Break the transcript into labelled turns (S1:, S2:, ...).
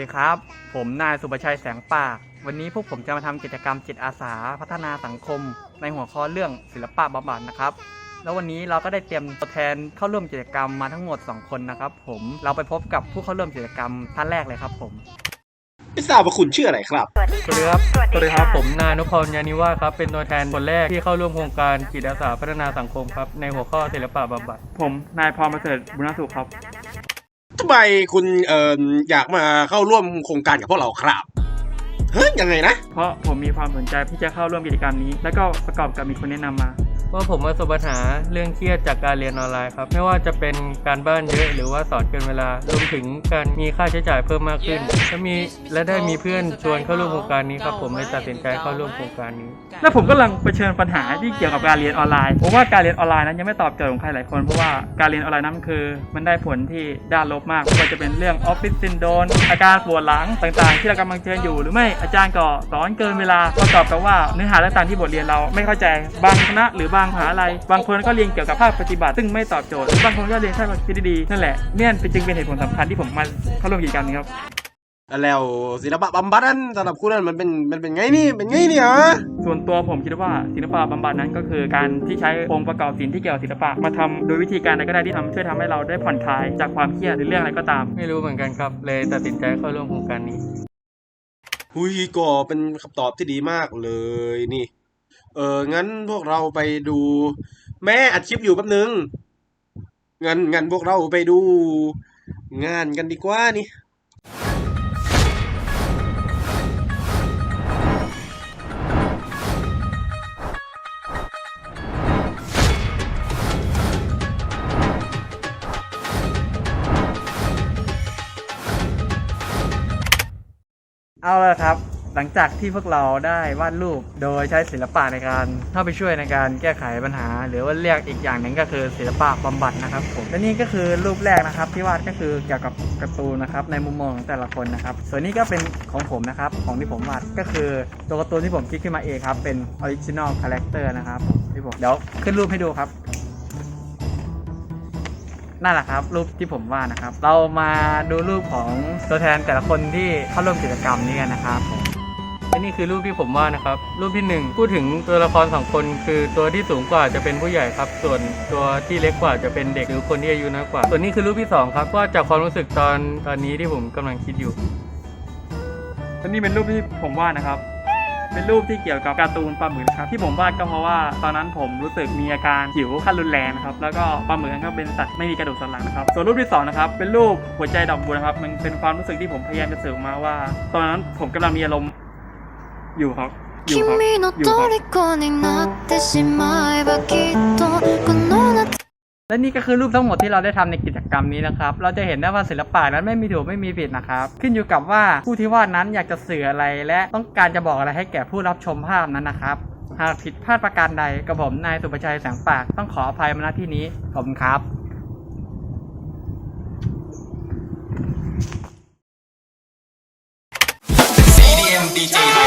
S1: ดีครับ ผมนายสุประชัยแสงปาก วันนี้พวกผมจะมาทำกิจกรรมจิตอาสา พัฒนาสังคม ในหัวข้อเรื่องศิลปะบำบัดนะครับ แล้ววันนี้เราก็ได้เตรียมตัวแทนเข้าร่วมกิจกรรมมาทั้งหมด 2 คนนะครับ ผมเราไปพบกับผู้เข้าร่วมกิจกรรมท่านแรกเลยครับ ผม
S2: ไม่ทราบว่าคุณชื่ออะไรครับ
S3: สวัสดีครับ
S4: สวัสดีครับ ผมนายนุพรยานิวาสครับ เป็นตัวแทนคนแรกที่เข้าร่วมโครงการจิตอาสาพัฒนาสังคมครับ ในหัวข้อศิลปะบำบัด
S1: ผมนายพรประเสริฐบุญสุขครับ
S2: ทำไมคุณเอ่ออยากมาเข้าร่วมโครงการกับพวกเราครับเฮ้ยยังไงนะ
S1: เพราะผมมีความสนใจที่จะเข้าร่วมกิจกรรมนี้ แล้วก็ประกอบกับมีคนแนะนำมา
S4: ว่าผมประสบปัญหาเรื่องเครียดจากการเรียนออนไลน์ครับ ไม่ว่าจะเป็นการบ้านเยอะหรือว่าสอนเกินเวลารวมถึงการมีค่าใช้จ่ายเพิ่มมากขึ้นและมีและได้มีเพื่อนชวนเข้าร่วมโครงการนี้ครับผมเลยตัดสินใจเข้าร่วมโครงการนี้
S1: และผมกำลังเผชิญปัญหาที่เกี่ยวกับการเรียนออนไลน์ผมว่าการเรียนออนไลน์นั้นยังไม่ตอบโจทย์ของใครหลายคนเพราะว่าการเรียนออนไลน์นั้นมันคือ มันได้ผลที่ด้านลบมากไม่ว่าจะเป็นเรื่องออฟฟิศซินโดรมอาการปวดหลังต่างๆ ที่เรากำลังเจออยู่ หรือไม่อาจารย์ก็สอนเกินเวลาประกอบกับว่าเนื้อหาต่างๆที่บทเรียนเราไม่เข้าใจบางคณะหรือบางมหาลัยบางคนก็เรียนเกี่ยวกับภาคปฏิบัติ ซึ่งไม่ตอบโจทย์หรือบางคนก็เรียนแค่ทฤษฎีนั่นแหละเนี่ยจึงเป็นเหตุผลสำคัญที่ผมมาเข้าร่วมกิจกรรมนี้ครับ
S2: แล้วศิลปะบำบัดนั้นสำหรับคุณนั้นมันเป็นมันเป็นไงนี่เป็นไงนี่ฮะ
S1: ส่วนตัวผมคิดว่าศิลปะบำบัดนั้นก็คือการที่ใช้องค์ประกอบศิลป์ที่เกี่ยวกับศิลปะมาทำโดยวิธีการใดก็ได้ที่ทำช่วยทำให้เราได้ผ่อนคลายจากความเครียดหรือเรื่องอะไรก็ตาม
S4: ไม่รู้เหมือนกันครับ เลยตัดสินใจเข้าร่วมโครงการนี้
S2: หุยก็เป็นคำตอบที่ดีมากเลยนี่ เอองั้นพวกเราไปดู แม่อัดคลิปอยู่แป๊บนึงงั้นงั้นพวกเราไปดู งานกันดีกว่านี่
S1: เอาละครับ หลังจากที่พวกเราได้วาดรูปโดยใช้ศิลปะในการเข้าไปช่วยในการแก้ไขปัญหา หรือว่าเรียกอีกอย่างหนึ่งก็คือศิลปะบำบัดนะครับผมและนี่ก็คือรูปแรกนะครับ ที่วาดก็คือเกี่ยวกับการ์ตูนนะครับในมุมมองของแต่ละคนนะครับ ส่วนนี้ก็เป็นของผมนะครับของที่ผมวาดก็คือตัวการ์ตูนที่ผมคิดขึ้นมาเองครับเป็นออริจินอลคาแรคเตอร์นะครับที่ผมเดี๋ยวขึ้นรูปให้ดูครับนั่นแหละครับ รูปที่ผมวาดนะครับ เรามาดูรูปของตัวแทนแต่ละคนที่เข้าร่วมกิจกรรมนี้กันนะครับผม
S4: และนี่คือรูปที่ผมวาดนะครับ รูปที่หนึ่งพูดถึงตัวละครสองคน คือตัวที่สูงกว่าจะเป็นผู้ใหญ่ครับ ส่วนตัวที่เล็กกว่าจะเป็นเด็กหรือคนที่อายุน้อยกว่า ส่วนนี้คือรูปที่สองครับวาจากความรู้สึกตอนตอนนี้ที่ผมกำลังคิดอยู่
S1: และนี่เป็นรูปที่ผมวาดนะครับเป็นรูปที่เกี่ยวกับการ์ตูนปลาหมึกนครับที่ผมวาดก็เพราะว่าตอนนั้นผมรู้สึกมีอาการหิวขั้นรุนแรงนะครับแล้วก็ปลาหมึกก็เป็นสัตว์ไม่มีกระดูกสันหลังนะครับส่วนรูปที่สองนะครับเป็นรูปหัวใจดอกบัวนะครับมันเป็นความรู้สึกที่ผมพยายามจะสื่อมาว่า ตอนนั้นผมกำลังมีอารมณ์ อยู่ครับอยู่ครับอยู่ครับและนี่ก็คือรูปทั้งหมดที่เราได้ทำในกิจกรรมนี้นะครับ เราจะเห็นได้ว่าศิลปะนั้นไม่มีถูกไม่มีผิดนะครับ ขึ้นอยู่กับว่าผู้ที่วาดนั้นอยากจะสื่ออะไรและต้องการจะบอกอะไรให้แก่ผู้รับชมภาพนั้นนะครับ หากผิดพลาดประการใดกระผมนายสุประชัยแสงปากต้องขออภัยมาณที่นี้ผมครับ
S5: ดี